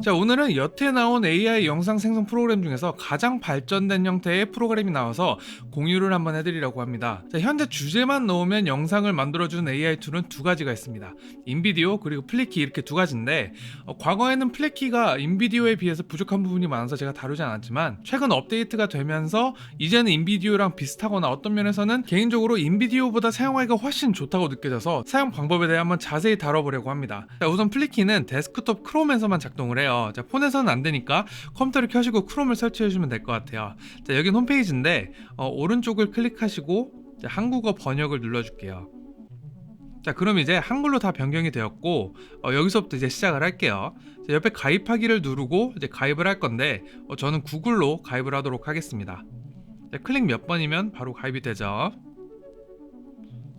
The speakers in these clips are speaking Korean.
자 오늘은 여태 나온 AI 영상 생성 프로그램 중에서 가장 발전된 형태의 프로그램이 나와서 공유를 한번 해드리려고 합니다. 자, 현재 주제만 넣으면 영상을 만들어주는 AI 툴은 두 가지가 있습니다. 인비디오 그리고 플리키 이렇게 두 가지인데 어, 과거에는 플리키가 인비디오에 비해서 부족한 부분이 많아서 제가 다루지 않았지만 최근 업데이트가 되면서 이제는 인비디오랑 비슷하거나 어떤 면에서는 개인적으로 인비디오보다 사용하기가 훨씬 좋다고 느껴져서 사용 방법에 대해 한번 자세히 다뤄보려고 합니다. 자, 우선 플리키는 데스크톱 크롬에서만 작동을 해요. 자, 폰에서는 안 되니까 컴퓨터를 켜시고 크롬을 설치해 주시면 될 것 같아요. 자, 여긴 홈페이지인데 어, 오른쪽을 클릭하시고 자, 한국어 번역을 눌러줄게요. 자, 그럼 이제 한글로 다 변경이 되었고 어, 여기서부터 이제 시작을 할게요. 자, 옆에 가입하기를 누르고 이제 가입을 할 건데 어, 저는 구글로 가입을 하도록 하겠습니다. 자, 클릭 몇 번이면 바로 가입이 되죠.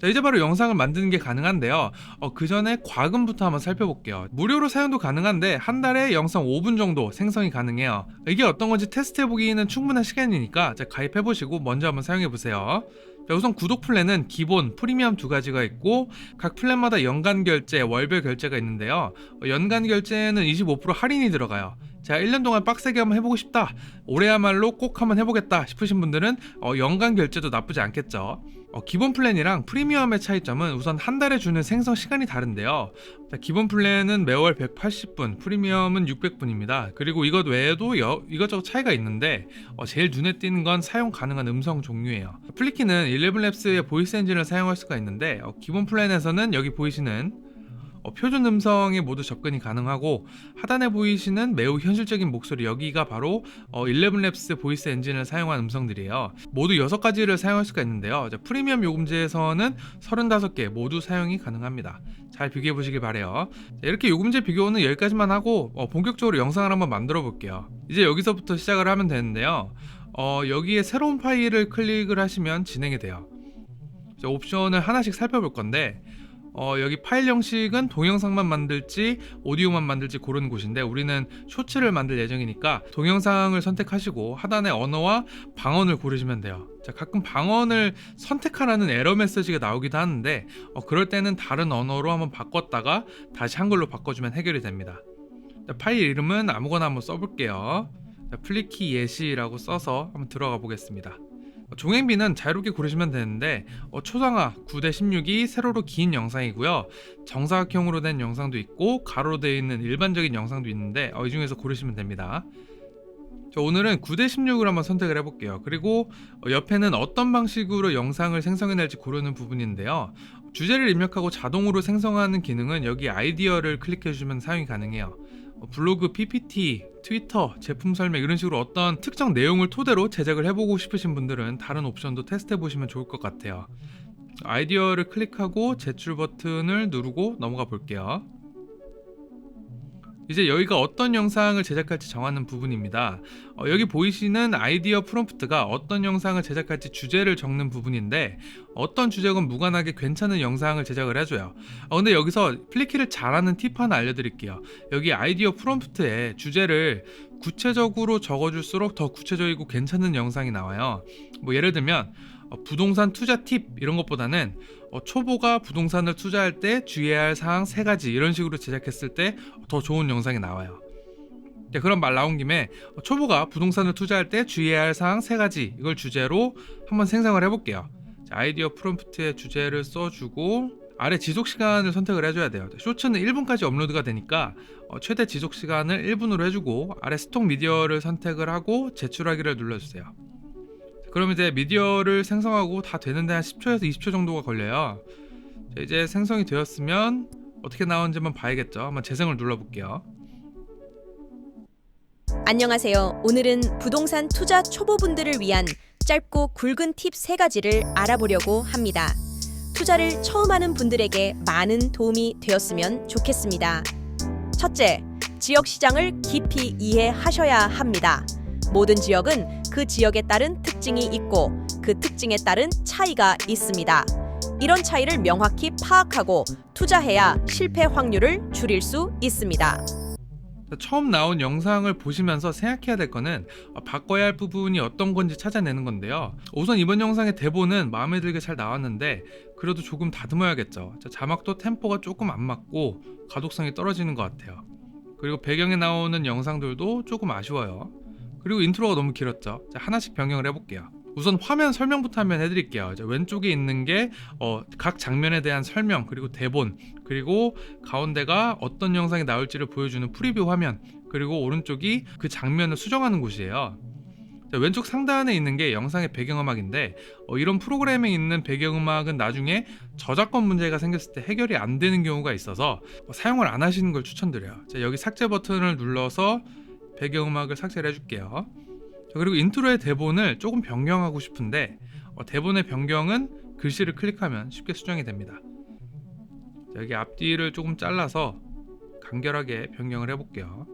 자, 이제 바로 영상을 만드는 게 가능한데요. 어, 그 전에 과금부터 한번 살펴볼게요. 무료로 사용도 가능한데 한 달에 영상 5분 정도 생성이 가능해요. 이게 어떤 건지 테스트해보기는 충분한 시간이니까 자, 가입해보시고 먼저 한번 사용해보세요. 자, 우선 구독 플랜은 기본, 프리미엄 두 가지가 있고 각 플랜마다 연간 결제, 월별 결제가 있는데요. 어, 연간 결제는 25% 할인이 들어가요. 자, 1년 동안 빡세게 한번 해보고 싶다. 올해야말로 꼭 한번 해보겠다 싶으신 분들은 어, 연간 결제도 나쁘지 않겠죠. 어, 기본 플랜이랑 프리미엄의 차이점은 우선 한 달에 주는 생성 시간이 다른데요. 자, 기본 플랜은 매월 180분, 프리미엄은 600분입니다. 그리고 이것 외에도 여, 이것저것 차이가 있는데 어, 제일 눈에 띄는 건 사용 가능한 음성 종류예요. 플리키는 11랩스의 보이스 엔진을 사용할 수가 있는데 어, 기본 플랜에서는 여기 보이시는 어, 표준 음성에 모두 접근이 가능하고 하단에 보이시는 매우 현실적인 목소리 여기가 바로 어, 11랩스 보이스 엔진을 사용한 음성들이에요. 모두 6가지를 사용할 수가 있는데요. 자, 프리미엄 요금제에서는 35개 모두 사용이 가능합니다. 잘 비교해 보시길 바래요. 자, 이렇게 요금제 비교는 여기까지만 하고 어, 본격적으로 영상을 한번 만들어 볼게요. 이제 여기서부터 시작을 하면 되는데요. 어, 여기에 새로운 파일을 클릭을 하시면 진행이 돼요. 자, 옵션을 하나씩 살펴볼 건데 어, 여기 파일 형식은 동영상만 만들지 오디오만 만들지 고르는 곳인데 우리는 쇼츠를 만들 예정이니까 동영상을 선택하시고 하단에 언어와 방언을 고르시면 돼요. 자, 가끔 방언을 선택하라는 에러 메시지가 나오기도 하는데 어, 그럴 때는 다른 언어로 한번 바꿨다가 다시 한글로 바꿔주면 해결이 됩니다. 자, 파일 이름은 아무거나 한번 써볼게요. 자, 플리키 예시라고 써서 한번 들어가 보겠습니다. 종행비는 자유롭게 고르시면 되는데 어, 초상화 9대 16이 세로로 긴 영상이고요. 정사각형으로 된 영상도 있고 가로로 되어 있는 일반적인 영상도 있는데 어, 이 중에서 고르시면 됩니다. 자, 오늘은 9대 16을 한번 선택을 해볼게요. 그리고 어, 옆에는 어떤 방식으로 영상을 생성해낼지 고르는 부분인데요. 주제를 입력하고 자동으로 생성하는 기능은 여기 아이디어를 클릭해주시면 사용이 가능해요. 어, 블로그, PPT, 트위터, 제품 설명 이런 식으로 어떤 특정 내용을 토대로 제작을 해보고 싶으신 분들은 다른 옵션도 테스트해 보시면 좋을 것 같아요. 아이디어를 클릭하고 제출 버튼을 누르고 넘어가 볼게요. 이제 여기가 어떤 영상을 제작할지 정하는 부분입니다. 어, 여기 보이시는 아이디어 프롬프트가 어떤 영상을 제작할지 주제를 적는 부분인데 어떤 주제건 무관하게 괜찮은 영상을 제작을 해줘요. 어, 근데 여기서 플리키를 잘하는 팁 하나 알려드릴게요. 여기 아이디어 프롬프트에 주제를 구체적으로 적어줄수록 더 구체적이고 괜찮은 영상이 나와요. 뭐 예를 들면 어, 부동산 투자 팁 이런 것보다는 어, 초보가 부동산을 투자할 때 주의해야 할 사항 세 가지 이런 식으로 제작했을 때 더 좋은 영상이 나와요. 네, 그런 말 나온 김에 어, 초보가 부동산을 투자할 때 주의해야 할 사항 세 가지 이걸 주제로 한번 생성을 해볼게요. 자, 아이디어 프롬프트에 주제를 써주고 아래 지속 시간을 선택을 해줘야 돼요. 쇼츠는 1분까지 업로드가 되니까 어, 최대 지속 시간을 1분으로 해주고 아래 스톡 미디어를 선택을 하고 제출하기를 눌러주세요. 그럼 이제 미디어를 생성하고 다 되는데 한 10초에서 20초 정도가 걸려요. 자, 이제 생성이 되었으면 어떻게 나오는지 한번 봐야겠죠. 한번 재생을 눌러볼게요. 안녕하세요. 오늘은 부동산 투자 초보분들을 위한 짧고 굵은 팁세 가지를 알아보려고 합니다. 투자를 처음 하는 분들에게 많은 도움이 되었으면 좋겠습니다. 첫째, 지역 시장을 깊이 이해하셔야 합니다. 모든 지역은 그 지역에 따른 특징이 있고 그 특징에 따른 차이가 있습니다. 이런 차이를 명확히 파악하고 투자해야 실패 확률을 줄일 수 있습니다. 자, 처음 나온 영상을 보시면서 생각해야 될 거는 어, 바꿔야 할 부분이 어떤 건지 찾아내는 건데요. 우선 이번 영상의 대본은 마음에 들게 잘 나왔는데 그래도 조금 다듬어야겠죠. 자, 자막도 템포가 조금 안 맞고 가독성이 떨어지는 것 같아요. 그리고 배경에 나오는 영상들도 조금 아쉬워요. 그리고 인트로가 너무 길었죠. 자, 하나씩 변경을 해볼게요. 우선 화면 설명부터 한번 해드릴게요. 이제 왼쪽에 있는 게 어, 각 장면에 대한 설명 그리고 대본 그리고 가운데가 어떤 영상이 나올지를 보여주는 프리뷰 화면 그리고 오른쪽이 그 장면을 수정하는 곳이에요. 자, 왼쪽 상단에 있는 게 영상의 배경음악인데 어, 이런 프로그램에 있는 배경음악은 나중에 저작권 문제가 생겼을 때 해결이 안 되는 경우가 있어서 어, 사용을 안 하시는 걸 추천드려요. 자, 여기 삭제 버튼을 눌러서 배경음악을 삭제를 해줄게요. 자, 그리고 인트로의 대본을 조금 변경하고 싶은데 어, 대본의 변경은 글씨를 클릭하면 쉽게 수정이 됩니다. 자, 여기 앞뒤를 조금 잘라서 간결하게 변경을 해볼게요.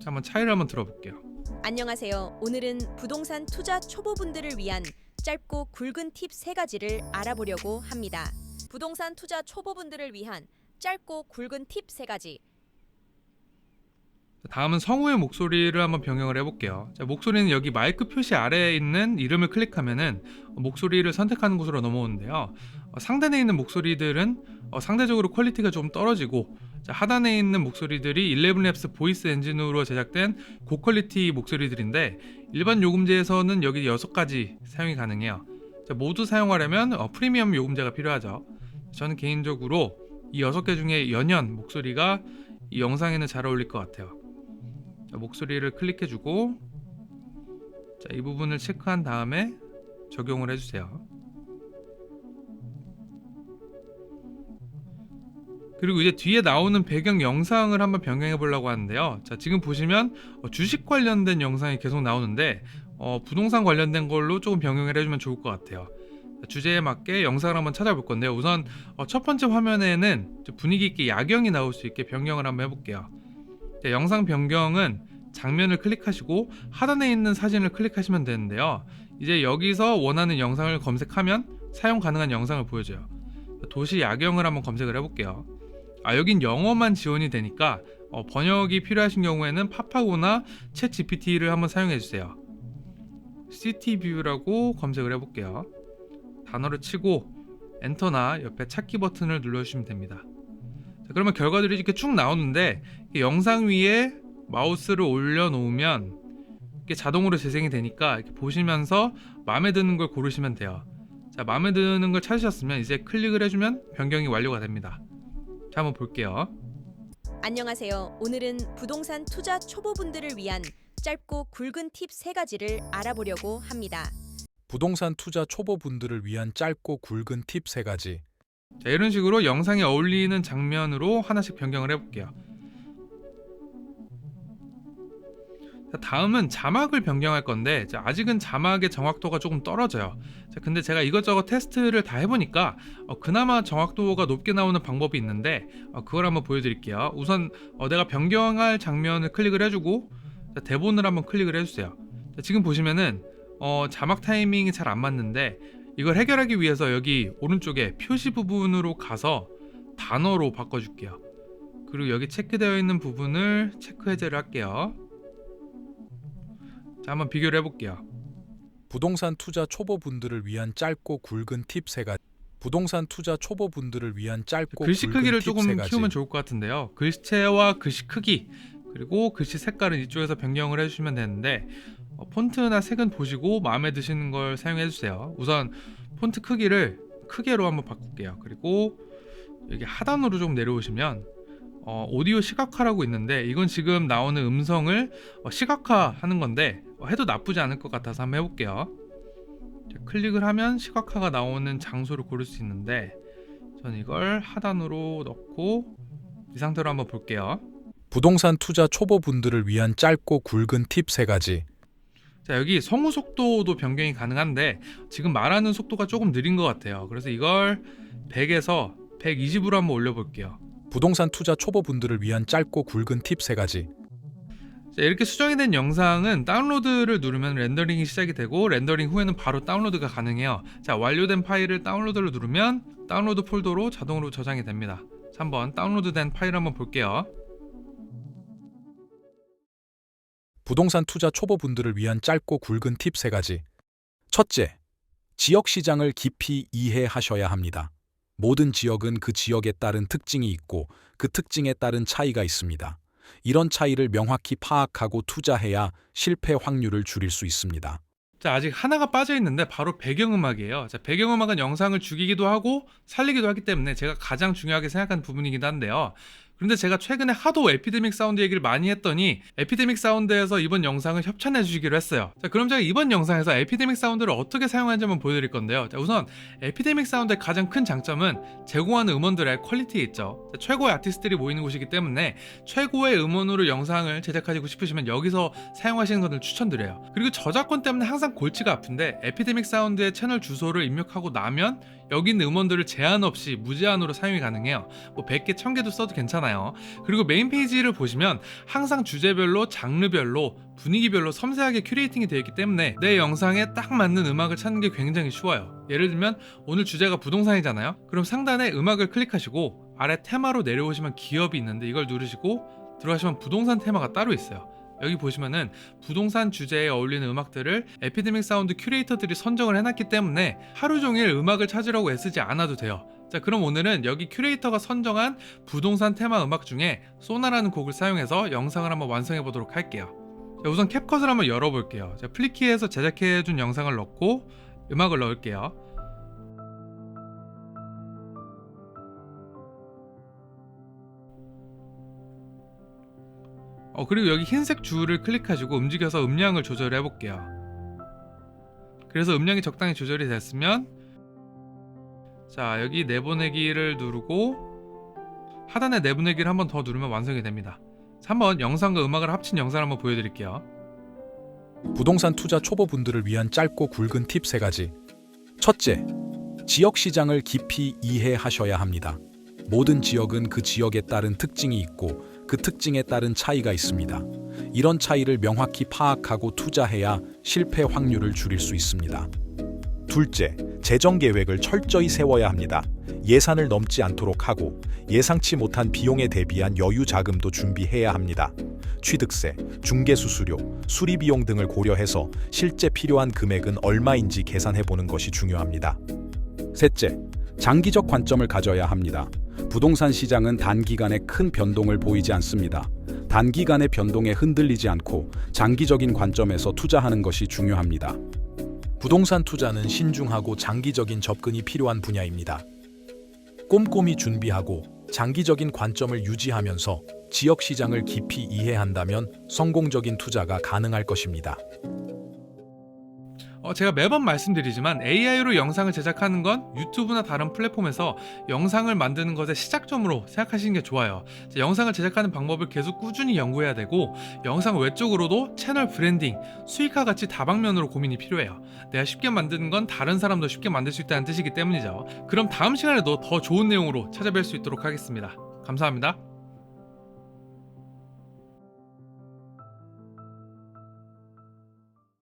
자, 한번 차이를 한번 들어볼게요. 안녕하세요. 오늘은 부동산 투자 초보분들을 위한 짧고 굵은 팁 세 가지를 알아보려고 합니다. 부동산 투자 초보분들을 위한 짧고 굵은 팁 세 가지. 자, 다음은 성우의 목소리를 한번 변경을 해볼게요. 자, 목소리는 여기 마이크 표시 아래에 있는 이름을 클릭하면은 목소리를 선택하는 곳으로 넘어오는데요. 어, 상단에 있는 목소리들은 어, 상대적으로 퀄리티가 좀 떨어지고 자, 하단에 있는 목소리들이 11랩스 보이스 엔진으로 제작된 고퀄리티 목소리들인데 일반 요금제에서는 여기 6가지 사용이 가능해요. 자, 모두 사용하려면 어, 프리미엄 요금제가 필요하죠. 저는 개인적으로 이 6개 중에 연연 목소리가 이 영상에는 잘 어울릴 것 같아요. 자, 목소리를 클릭해주고 자, 이 부분을 체크한 다음에 적용을 해주세요. 그리고 이제 뒤에 나오는 배경 영상을 한번 변경해 보려고 하는데요. 자, 지금 보시면 어, 주식 관련된 영상이 계속 나오는데 어, 부동산 관련된 걸로 조금 변경을 해주면 좋을 것 같아요. 자, 주제에 맞게 영상을 한번 찾아볼 건데요. 우선 어, 첫 번째 화면에는 좀 분위기 있게 야경이 나올 수 있게 변경을 한번 해볼게요. 자, 영상 변경은 장면을 클릭하시고 하단에 있는 사진을 클릭하시면 되는데요. 이제 여기서 원하는 영상을 검색하면 사용 가능한 영상을 보여줘요. 도시 야경을 한번 검색을 해볼게요. 아 여긴 영어만 지원이 되니까 어, 번역이 필요하신 경우에는 파파고나 챗 GPT를 한번 사용해 주세요. 시티 뷰라고 검색을 해볼게요. 단어를 치고 엔터나 옆에 찾기 버튼을 눌러주시면 됩니다. 자, 그러면 결과들이 이렇게 쭉 나오는데 영상 위에 마우스를 올려놓으면 이게 자동으로 재생이 되니까 이렇게 보시면서 마음에 드는 걸 고르시면 돼요. 자, 마음에 드는 걸 찾으셨으면 이제 클릭을 해주면 변경이 완료가 됩니다. 자, 한번 볼게요. 안녕하세요. 오늘은 부동산 투자 초보분들을 위한 짧고 굵은 팁 세 가지를 알아보려고 합니다. 부동산 투자 초보분들을 위한 짧고 굵은 팁 세가지 자, 이런 식으로 영상에 어울리는 장면으로 하나씩 변경을 해볼게요. 다음은 자막을 변경할 건데 자, 아직은 자막의 정확도가 조금 떨어져요. 자, 근데 제가 이것저것 테스트를 다 해보니까 어, 그나마 정확도가 높게 나오는 방법이 있는데 어, 그걸 한번 보여드릴게요. 우선 어, 내가 변경할 장면을 클릭을 해주고 자, 대본을 한번 클릭을 해주세요. 자, 지금 보시면은 어, 자막 타이밍이 잘 안 맞는데 이걸 해결하기 위해서 여기 오른쪽에 표시 부분으로 가서 단어로 바꿔줄게요. 그리고 여기 체크되어 있는 부분을 체크 해제를 할게요. 자, 한번 비교를 해볼게요. 부동산 투자 초보분들을 위한 짧고 굵은 팁 세 가지 부동산 투자 초보분들을 위한 짧고 글씨 크기를 팁 조금 세 가지. 키우면 좋을 것 같은데요. 글씨체와 글씨 크기 그리고 글씨 색깔은 이쪽에서 변경을 해주시면 되는데 어, 폰트나 색은 보시고 마음에 드시는 걸 사용해 주세요. 우선 폰트 크기를 크게로 한번 바꿀게요. 그리고 여기 하단으로 좀 내려오시면 어, 오디오 시각화라고 있는데 이건 지금 나오는 음성을 어, 시각화하는 건데 어, 해도 나쁘지 않을 것 같아서 한번 해볼게요. 자, 클릭을 하면 시각화가 나오는 장소를 고를 수 있는데 저는 이걸 하단으로 넣고 이 상태로 한번 볼게요. 부동산 투자 초보분들을 위한 짧고 굵은 팁 세 가지 자 여기 성우 속도도 변경이 가능한데 지금 말하는 속도가 조금 느린 것 같아요. 그래서 이걸 100에서 120으로 한번 올려볼게요. 부동산 투자 초보분들을 위한 짧고 굵은 팁 세가지 자, 이렇게 수정이 된 영상은 다운로드를 누르면 렌더링이 시작이 되고 렌더링 후에는 바로 다운로드가 가능해요. 자 완료된 파일을 다운로드를 누르면 다운로드 폴더로 자동으로 저장이 됩니다. 자, 한번 다운로드된 파일 한번 볼게요. 부동산 투자 초보분들을 위한 짧고 굵은 팁 세가지 첫째, 지역 시장을 깊이 이해하셔야 합니다. 모든 지역은 그 지역에 따른 특징이 있고 그 특징에 따른 차이가 있습니다. 이런 차이를 명확히 파악하고 투자해야 실패 확률을 줄일 수 있습니다. 자, 아직 하나가 빠져 있는데 바로 배경음악이에요. 자, 배경음악은 영상을 죽이기도 하고 살리기도 하기 때문에 제가 가장 중요하게 생각하는 부분이긴 한데요. 그런데 제가 최근에 하도 에피데믹 사운드 얘기를 많이 했더니 에피데믹 사운드에서 이번 영상을 협찬해 주시기로 했어요. 자, 그럼 제가 이번 영상에서 에피데믹 사운드를 어떻게 사용하는지 한번 보여드릴 건데요. 자, 우선 에피데믹 사운드의 가장 큰 장점은 제공하는 음원들의 퀄리티에 있죠. 자, 최고의 아티스트들이 모이는 곳이기 때문에 최고의 음원으로 영상을 제작하시고 싶으시면 여기서 사용하시는 것을 추천드려요. 그리고 저작권 때문에 항상 골치가 아픈데 에피데믹 사운드의 채널 주소를 입력하고 나면 여기 있는 음원들을 제한 없이 무제한으로 사용이 가능해요. 뭐 100개, 1000개도 써도 괜찮아요. 그리고 메인 페이지를 보시면 항상 주제별로, 장르별로, 분위기별로 섬세하게 큐레이팅이 되어 있기 때문에 내 영상에 딱 맞는 음악을 찾는 게 굉장히 쉬워요. 예를 들면 오늘 주제가 부동산이잖아요. 그럼 상단에 음악을 클릭하시고 아래 테마로 내려오시면 기업이 있는데 이걸 누르시고 들어가시면 부동산 테마가 따로 있어요. 여기 보시면은 부동산 주제에 어울리는 음악들을 에피데믹 사운드 큐레이터들이 선정을 해놨기 때문에 하루 종일 음악을 찾으려고 애쓰지 않아도 돼요. 자, 그럼 오늘은 여기 큐레이터가 선정한 부동산 테마 음악 중에 소나라는 곡을 사용해서 영상을 한번 완성해 보도록 할게요. 자, 우선 캡컷을 한번 열어볼게요. 자, 플리키에서 제작해 준 영상을 넣고 음악을 넣을게요. 어 그리고 여기 흰색 줄을 클릭하시고 움직여서 음량을 조절해 볼게요. 그래서 음량이 적당히 조절이 됐으면 자 여기 내보내기를 누르고 하단에 내보내기를 한 번 더 누르면 완성이 됩니다. 자, 한번 영상과 음악을 합친 영상을 한번 보여드릴게요. 부동산 투자 초보분들을 위한 짧고 굵은 팁세 가지. 첫째, 지역 시장을 깊이 이해하셔야 합니다. 모든 지역은 그 지역에 따른 특징이 있고 그 특징에 따른 차이가 있습니다. 이런 차이를 명확히 파악하고 투자해야 실패 확률을 줄일 수 있습니다. 둘째, 재정 계획을 철저히 세워야 합니다. 예산을 넘지 않도록 하고 예상치 못한 비용에 대비한 여유 자금도 준비해야 합니다. 취득세, 중개 수수료, 수리 비용 등을 고려해서 실제 필요한 금액은 얼마인지 계산해 보는 것이 중요합니다. 셋째, 장기적 관점을 가져야 합니다. 부동산 시장은 단기간에 큰 변동을 보이지 않습니다. 단기간의 변동에 흔들리지 않고 장기적인 관점에서 투자하는 것이 중요합니다. 부동산 투자는 신중하고 장기적인 접근이 필요한 분야입니다. 꼼꼼히 준비하고 장기적인 관점을 유지하면서 지역 시장을 깊이 이해한다면 성공적인 투자가 가능할 것입니다. 어, 제가 매번 말씀드리지만 AI로 영상을 제작하는 건 유튜브나 다른 플랫폼에서 영상을 만드는 것의 시작점으로 생각하시는 게 좋아요. 자, 영상을 제작하는 방법을 계속 꾸준히 연구해야 되고 영상 외적으로도 채널 브랜딩, 수익화 같이 다방면으로 고민이 필요해요. 내가 쉽게 만드는 건 다른 사람도 쉽게 만들 수 있다는 뜻이기 때문이죠. 그럼 다음 시간에도 더 좋은 내용으로 찾아뵐 수 있도록 하겠습니다. 감사합니다.